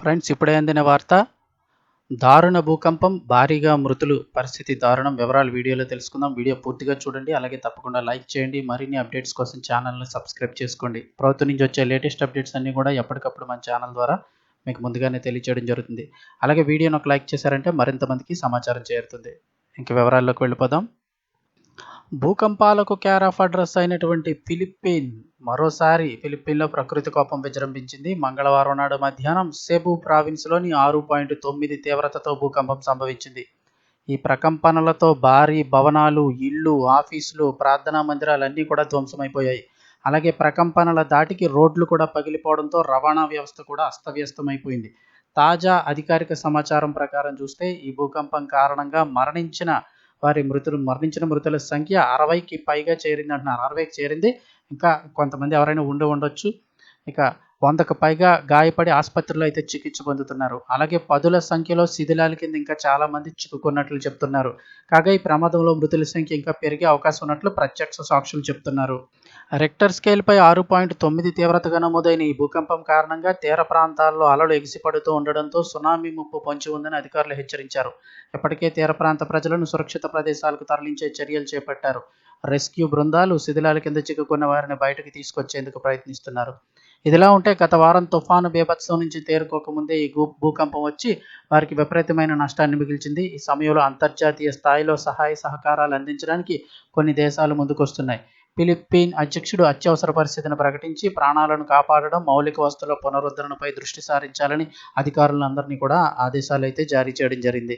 Friends ఇప్పుడే అందిన వార్త దారుణ భూకంపం భారీగా మృతులు పరిస్థితి దారుణం వివరాలు వీడియోలో తెలుసుకుందాం. వీడియో పూర్తిగా చూడండి అలాగే తప్పకుండా లైక్ చేయండి మరిన్ని అప్డేట్స్ కోసం ఛానల్ని సబ్స్క్రైబ్ చేసుకోండి. ప్రభుత్వం నుంచి వచ్చే లేటెస్ట్ అప్డేట్స్ అన్నీ కూడా ఎప్పటికప్పుడు మన ఛానల్ ద్వారా మీకు ముందుగానే తెలియచేయడం జరుగుతుంది. అలాగే వీడియోను ఒక లైక్ చేశారంటే మరింత మందికి సమాచారం చేరుతుంది. ఇంక వివరాల్లోకి వెళ్ళిపోదాం. భూకంపాలకు కేర్ ఆఫ్ అడ్రస్ అయినటువంటి ఫిలిప్పీన్ మరోసారి ఫిలిప్పీన్లో ప్రకృతి కోపం విజృంభించింది. మంగళవారం నాడు మధ్యాహ్నం సెబు ప్రావిన్స్లోని ఆరు పాయింట్ తొమ్మిది తీవ్రతతో భూకంపం సంభవించింది. ఈ ప్రకంపనలతో భారీ భవనాలు ఇళ్ళు ఆఫీసులు ప్రార్థనా మందిరాలన్నీ కూడా ధ్వంసమైపోయాయి. అలాగే ప్రకంపనల దాటికి రోడ్లు కూడా పగిలిపోవడంతో రవాణా వ్యవస్థ కూడా అస్తవ్యస్తమైపోయింది. తాజా అధికారిక సమాచారం ప్రకారం చూస్తే ఈ భూకంపం కారణంగా మరణించిన వారి మృతులు మరణించిన మృతుల సంఖ్య అరవైకి పైగా చేరింది అంటున్నారు. అరవైకి చేరింది. ఇంకా కొంతమంది ఎవరైనా ఉండి ఉండొచ్చు. ఇక వందకు పైగా గాయపడి ఆసుపత్రిలో అయితే చికిత్స పొందుతున్నారు. అలాగే పదుల సంఖ్యలో శిథిలాల కింద ఇంకా చాలా మంది చిక్కుకున్నట్లు చెప్తున్నారు. కాగా ఈ ప్రమాదంలో మృతుల సంఖ్య ఇంకా పెరిగే అవకాశం ఉన్నట్లు ప్రత్యక్ష సాక్షులు చెప్తున్నారు. రెక్టర్ స్కేల్పై ఆరు పాయింట్ తొమ్మిది తీవ్రతగా నమోదైన ఈ భూకంపం కారణంగా తీర ప్రాంతాల్లో అలలు ఎగిసిపడుతూ ఉండడంతో సునామీ ముప్పు పొంచి ఉందని అధికారులు హెచ్చరించారు. ఇప్పటికే తీర ప్రాంత ప్రజలను సురక్షిత ప్రదేశాలకు తరలించే చర్యలు చేపట్టారు. రెస్క్యూ బృందాలు శిథిలాల కింద చిక్కుకున్న వారిని బయటకు తీసుకొచ్చేందుకు ప్రయత్నిస్తున్నారు. ఇదిలా ఉంటే గత వారం తుఫాను బీభత్సం నుంచి తేరుకోకముందే ఈ భూ భూకంపం వచ్చి వారికి విపరీతమైన నష్టాన్ని మిగిల్చింది. ఈ సమయంలో అంతర్జాతీయ స్థాయిలో సహాయ సహకారాలు అందించడానికి కొన్ని దేశాలు ముందుకొస్తున్నాయి. ఫిలిప్పీన్ అధ్యక్షుడు అత్యవసర పరిస్థితిని ప్రకటించి ప్రాణాలను కాపాడడం మౌలిక వసతుల పునరుద్ధరణపై దృష్టి సారించాలని అధికారులందరినీ కూడా ఆదేశాలు అయితే జారీ చేయడం జరిగింది.